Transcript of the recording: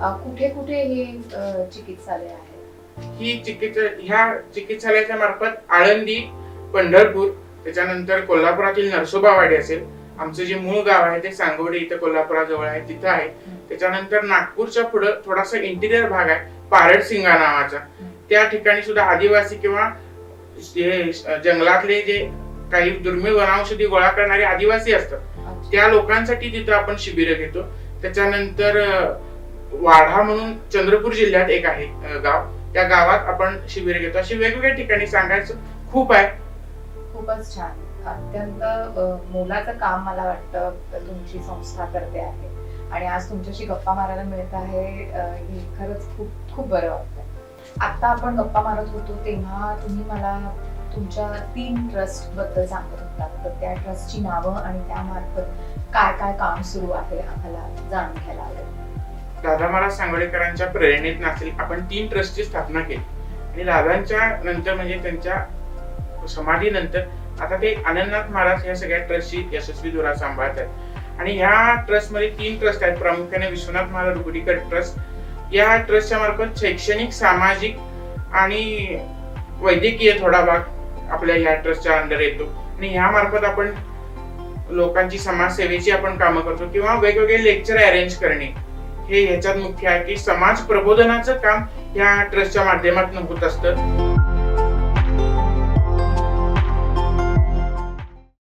कुठे कुठे हे चिकित्सालय आहे? ही चिकित्सा ह्या चिकित्सालयाच्या मार्फत आळंदी पंढरपूर त्याच्यानंतर कोल्हापुरातील नरसोबावाडी असेल. आमचं जे मूळ गाव आहे ते सांगोडी इथं कोल्हापुराजवळ आहे तिथं आहे. त्याच्यानंतर नागपूरच्या पुढं थोडासा इंटिरियर भाग आहे पारडसिंगा नावाचा. त्या ठिकाणी सुद्धा आदिवासी किंवा जंगलातले जे काही दुर्मिळ वनौषधी गोळा करणारे आदिवासी असतात. त्या लोकांसाठी तिथं आपण शिबिरं घेतो. त्याच्यानंतर वाढा म्हणून चंद्रपूर जिल्ह्यात एक आहे गाव. त्या गावात आपण शिबिर घेतो. अशी वेगवेगळ्या ठिकाणी सांगायचं खूप आहे. खूपच छान. अत्यंत मोलाचं काम मला वाटतं तुमची संस्था करते आहे. आणि आज तुमच्याशी गप्पा मारायला मिळत आहे हे खरंच खूप खूप बरं वाटतं आता आपण गप्पा मारत होतो तेव्हा तुम्ही मला तुमच्या तीन ट्रस्टबद्दल सांगत होतात. तर त्या ट्रस्टची नावं आणि त्यामार्फत काय काय काम सुरू आहे आम्हाला जाणून घ्यायला आवडेल. दादा महाराज सांगोलेकरांच्या प्रेरणेत नासेल आपण तीन ट्रस्टची स्थापना केली. आणि दादांच्या नंतर म्हणजे त्यांच्या समाधीनंतर आता ते आनंदनाथ महाराज या सगळ्या ट्रस्टची यशस्वी धुरा सांभाळत आहेत आणि ह्या ट्रस्टमध्ये तीन ट्रस्ट आहेत. प्रामुख्याने विश्वनाथ महाराज रुगडीकर ट्रस्ट. या ट्रस्टच्या मार्फत शैक्षणिक सामाजिक आणि वैद्यकीय थोडा भाग आपल्या ह्या ट्रस्टच्या अंडर येतो. आणि ह्या मार्फत आपण लोकांची समाजसेवेची आपण कामं करतो किंवा वेगवेगळे लेक्चर अरेंज करणे. हे याच्यात मुख्य आहे की समाज प्रबोधनाचं काम या ट्रस्टच्या माध्यमातून होत असतं.